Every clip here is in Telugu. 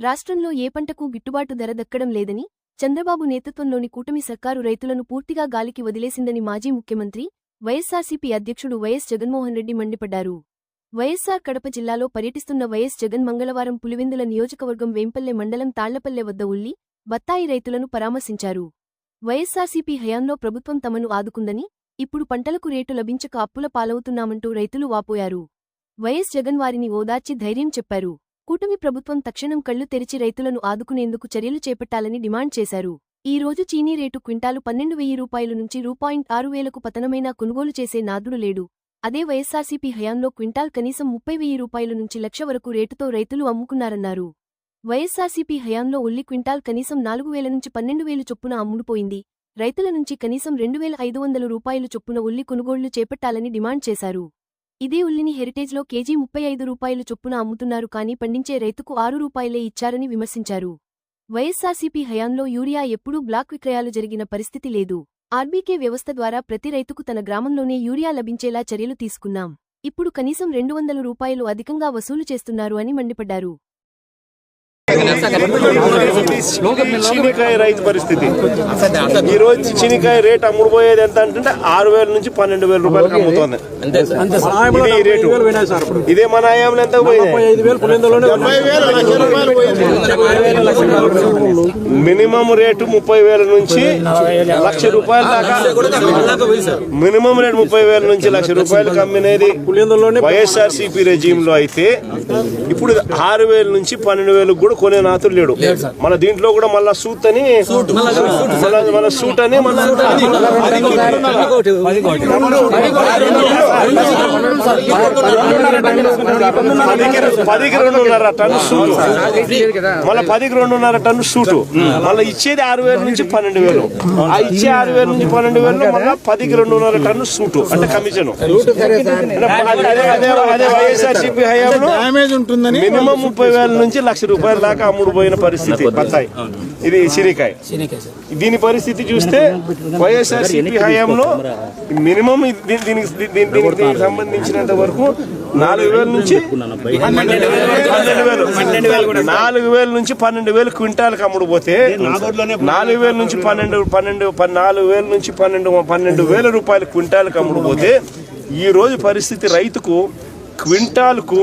రాష్ట్రంలో ఏ పంటకు గిట్టుబాటు ధర దక్కడం లేదని చంద్రబాబు నేతృత్వంలోని కూటమి సర్కారు రైతులను పూర్తిగా గాలికి వదిలేసిందని మాజీ ముఖ్యమంత్రి వైఎస్సార్సీపీ అధ్యక్షుడు వైఎస్ జగన్మోహన్ రెడ్డి మండిపడ్డారు. వైఎస్సార్ కడప జిల్లాలో పర్యటిస్తున్న వైఎస్ జగన్ మంగళవారం పులివెందుల నియోజకవర్గం వేంపల్లె మండలం తాళ్ళపల్లె వద్ద ఉల్లి బత్తాయి రైతులను పరామర్శించారు. వైఎస్సార్సీపీ హయాంలో ప్రభుత్వం తమను ఆదుకుందని ఇప్పుడు పంటలకు రేటు లభించక అప్పుల పాలవుతున్నామంటూ రైతులు వాపోయారు. వైఎస్ జగన్ వారిని ఓదార్చి ధైర్యం చెప్పారు. కూటమి ప్రభుత్వం తక్షణం కళ్ళు తెరిచి రైతులను ఆదుకునేందుకు చర్యలు చేపట్టాలని డిమాండ్ చేశారు. ఈ రోజు చీనీ రేటు క్వింటాలు పన్నెండు వెయ్యి రూపాయలు నుంచి రూపాయింట్ ఆరు వేలకు పతనమైనా కొనుగోలు చేసే నాదుడు లేడు. అదే వైఎస్సార్సీపీ హయాంలో క్వింటాల్ కనీసం ముప్పై వెయ్యి రూపాయల నుంచి లక్ష వరకు రేటుతో రైతులు అమ్ముకున్నారన్నారు. వైఎస్సార్సీపీ హయాంలో ఉల్లి క్వింటాల్ కనీసం నాలుగు వేల నుంచి పన్నెండు వేలు చొప్పున అమ్ముడుపోయింది. రైతుల నుంచి కనీసం రెండు వేల ఐదు వందల రూపాయలు చొప్పున ఉల్లి కొనుగోళ్ళు చేపట్టాలని డిమాండ్ చేశారు. ఇదే ఉల్లిని హెరిటేజ్లో కేజీ ముప్పై ఐదు రూపాయలు చొప్పున అమ్ముతున్నారు కానీ పండించే రైతుకు ఆరు రూపాయలే ఇచ్చారని విమర్శించారు. వైఎస్సార్సీపీ హయాంలో యూరియా ఎప్పుడూ బ్లాక్ విక్రయాలు జరిగిన పరిస్థితి లేదు. ఆర్బీకే వ్యవస్థ ద్వారా ప్రతి రైతుకు తన గ్రామంలోనే యూరియా లభించేలా చర్యలు తీసుకున్నాం. ఇప్పుడు కనీసం రెండు వందల రూపాయలు అధికంగా వసూలు చేస్తున్నారు అని మండిపడ్డారు. చీనికాయ రైతు పరిస్థితి ఈ రోజు చీనికాయ రేట్ అమ్ముడుపోయేది ఎంత అంటే ఆరు వేల నుంచి పన్నెండు వేల రూపాయలకు అమ్ముతోంది. ఇది ఈ రేటు. ఇదే మన ఆయాంలో ఎంత పోయింది? మినిమం రేటు ముప్పై వేల నుంచి లక్ష రూపాయల దాకా. మినిమం రేటు ముప్పై వేల నుంచి లక్ష రూపాయలకు అమ్మినది వైఎస్ఆర్ సిపి రెజీమ్లో అయితే ఇప్పుడు ఆరు వేల నుంచి పన్నెండు వేలకు కూడా కొనే నాతులు లేడు మన దీంట్లో కూడా మళ్ళా సూట్ అని మళ్ళా- మన సూట్ అని మన పదికి రెండున్నర టన్ను సూటు మళ్ళీ పదికి రెండున్నర టన్ను సూటు మళ్ళీ ఇచ్చేది ఆరు వేల నుంచి పన్నెండు వేలు ఆ ఇచ్చే ఆరు వేల నుంచి పన్నెండు వేలు మళ్ళీ పదికి రెండున్నర టన్ను సూటు అంటే కమిషన్ అదే అదే అదే వైఎస్ఆర్సీపీ హయాంలో డ్యామేజ్ ఉంటుందని మినిమం ముప్పై వేల నుంచి లక్ష రూపాయల దాకా అమ్ముడు పోయిన పరిస్థితి బత్తాయి ఇది సిరికాయ దీని పరిస్థితి చూస్తే వైఎస్ఆర్ సిపి హయాంలో మినిమం దీనికి దీనికి సంబంధించినంత వరకు నాలుగు వేల నుంచి పన్నెండు వేలు. నాలుగు వేల నుంచి పన్నెండు వేలు క్వింటాల్కి అమ్ముడు పోతే నాలుగు వేల నుంచి పన్నెండు పన్నెండు పన్- నాలుగు వేల నుంచి పన్నెండు పన్నెండు వేల రూపాయలు క్వింటాల్కి అమ్ముడు పోతే ఈ రోజు పరిస్థితి రైతుకు క్వింటాల్కు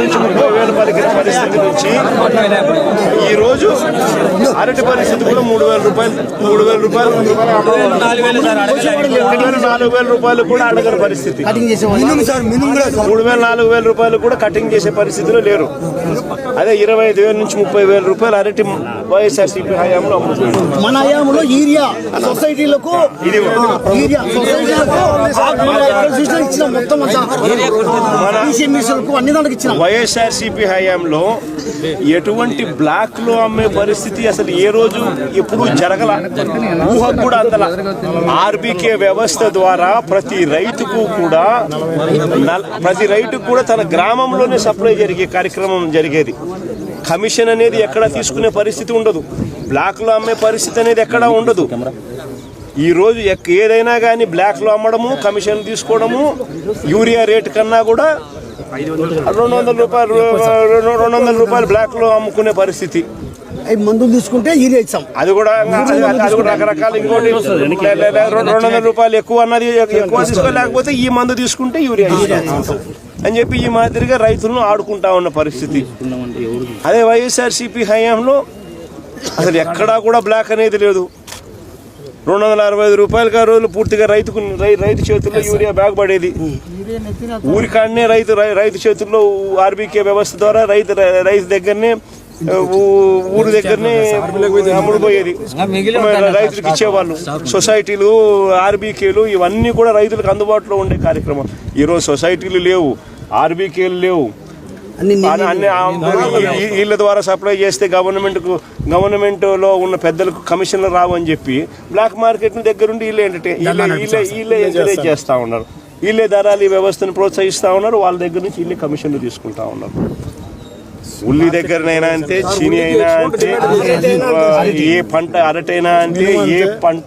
你怎么 పలికిన పరిస్థితి నుంచి ఈ రోజు అరటి పరిస్థితి కూడా మూడు వేల రూపాయలు మూడు వేల రూపాయలు నాలుగు వేల రూపాయలు కూడా అడగని పరిస్థితి. మూడు వేల నాలుగు వేల రూపాయలు కూడా కటింగ్ చేసే పరిస్థితిలో లేరు. అదే ఇరవై ఐదు వేల నుంచి ముప్పై వేల రూపాయలు అరటి వైఎస్ఆర్ సిపి హయాంలో మన హయాంలో యూరియా సొసైటీలకు ఇది హయాంలో ఎటువంటి బ్లాక్లో అమ్మే పరిస్థితి అసలు ఏ రోజు ఎప్పుడు జరగల? ఊహకు కూడా అందల. ఆర్బీకే వ్యవస్థ ద్వారా ప్రతి రైతుకు కూడా నల్- ప్రతి రైతుకు కూడా తన గ్రామంలోనే సప్లై జరిగే కార్యక్రమం జరిగేది. కమిషన్ అనేది ఎక్కడ తీసుకునే పరిస్థితి ఉండదు. బ్లాక్లో అమ్మే పరిస్థితి అనేది ఎక్కడా ఉండదు. ఈ రోజు ఎక్- ఏదైనా కానీ బ్లాక్లో అమ్మడము కమిషన్ తీసుకోవడము యూరియా రేటు కన్నా కూడా రెండు వందల రూపాయలు రెండు రెండు వందల రూపాయలు బ్లాక్లో అమ్ముకునే పరిస్థితి. మందులు తీసుకుంటే ఇచ్చాం అది కూడా అది కూడా రకరకాల ఇంకోటి రెండు వందల రూపాయలు ఎక్కువ అన్నది ఎక్కువ తీసుకోలేకపోతే ఈ మందు తీసుకుంటే యూరియా. అని చెప్పి ఈ మాదిరిగా రైతులను ఆడుకుంటా ఉన్న పరిస్థితి. అదే వైఎస్ఆర్ సిపి హయాంలో అసలు ఎక్కడా కూడా బ్లాక్ అనేది లేదు. రెండు వందల అరవై ఐదు రూపాయలకి ఆ రోజులు పూర్తిగా రైతుకు రైతు చేతుల్లో యూరియా బ్యాగ్ పడేది. ఊరికాడనే రైతు రైతు చేతుల్లో ఆర్బీకే వ్యవస్థ ద్వారా రైతు రైతు దగ్గరనే ఊరి దగ్గరనే అమ్ముడుపోయేది రైతులకు ఇచ్చేవాళ్ళు. సొసైటీలు ఆర్బీకేలు ఇవన్నీ కూడా రైతులకు అందుబాటులో ఉండే కార్యక్రమం. ఈరోజు సొసైటీలు లేవు ఆర్బీకేలు లేవు వీళ్ళ ద్వారా సప్లై చేస్తే గవర్నమెంట్కు గవర్నమెంట్లో ఉన్న పెద్దలకు కమిషన్లు రావు అని చెప్పి బ్లాక్ మార్కెట్ దగ్గరుండి వీళ్ళే వీళ్ళే ఎంకరేజ్ చేస్తా ఉన్నారు. వీళ్ళే ధరలు ఈ వ్యవస్థను ప్రోత్సహిస్తా ఉన్నారు. వాళ్ళ దగ్గర నుంచి వీళ్ళే కమిషన్లు తీసుకుంటా ఉన్నారు. ఉల్లి దగ్గరనైనా అంతే చీని అయినా అంతే ఆ, ఏ పంట అరటైనా అంతే ఏ పంట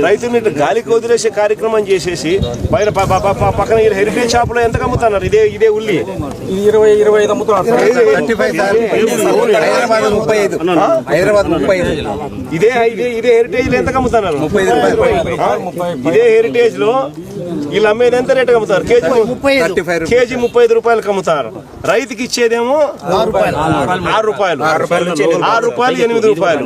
రైతుని గాలికి వదిలేసే కార్యక్రమం చేసేసి బయట ప- ప- ప- ప- పక్కన ఈ హెరిటేజ్ షాప్లో ఎంత అమ్ముతున్నారు ఇదే ఇదే ఉల్లి. ఇరవై ఇరవై ఐదు అమ్ముతున్నారు ఇదే ఇదే ఇదే హెరిటేజ్లో ఎంత అమ్ముతున్నారు? ఇదే హెరిటేజ్లో వీళ్ళు అమ్మేది ఎంత రేట్ అమ్ముతారు కేజీ కేజీ ముప్పై ఐదు రూపాయలకు అమ్ముతారు రైతుకి ఇచ్చేదేమో ఆరు రూపాయలు. ఆరు రూపాయలు ఎనిమిది రూపాయలు.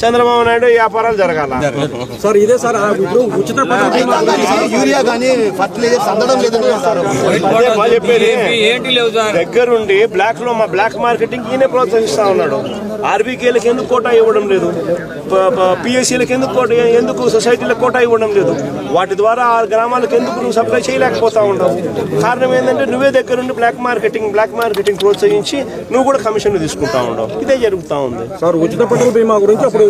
చంద్రబాబు నాయుడు వ్యాపారాలు జరగాల. సార్ ఇదే సార్ ఇప్పుడు ఉచిత యూరియా కానీ చెప్పేది దగ్గరుండి బ్లాక్లో మా బ్లాక్ మార్కెటింగ్ ఈయనే ప్రోత్సహిస్తా ఉన్నాడు. ఆర్బీకేలకు ఎందుకు కోటా ఇవ్వడం లేదు? పిఎస్సీలకు ఎందుకు ఎందుకు సొసైటీలకు కోటా ఇవ్వడం లేదు? వాటి ద్వారా ఆ గ్రామాలకు ఎందుకు నువ్వు సప్లై చేయలేకపోతా ఉండవు కారణం ఏంటంటే నువ్వే దగ్గరుండి బ్లాక్ మార్కెటింగ్ బ్లాక్ మార్కెటింగ్ ప్రోత్సహించి నువ్వు కూడా కమిషన్ తీసుకుంటా ఉండవు ఇదే జరుగుతూ ఉంది. సార్ ఉచిత పంటల బీమా గురించి అప్పుడు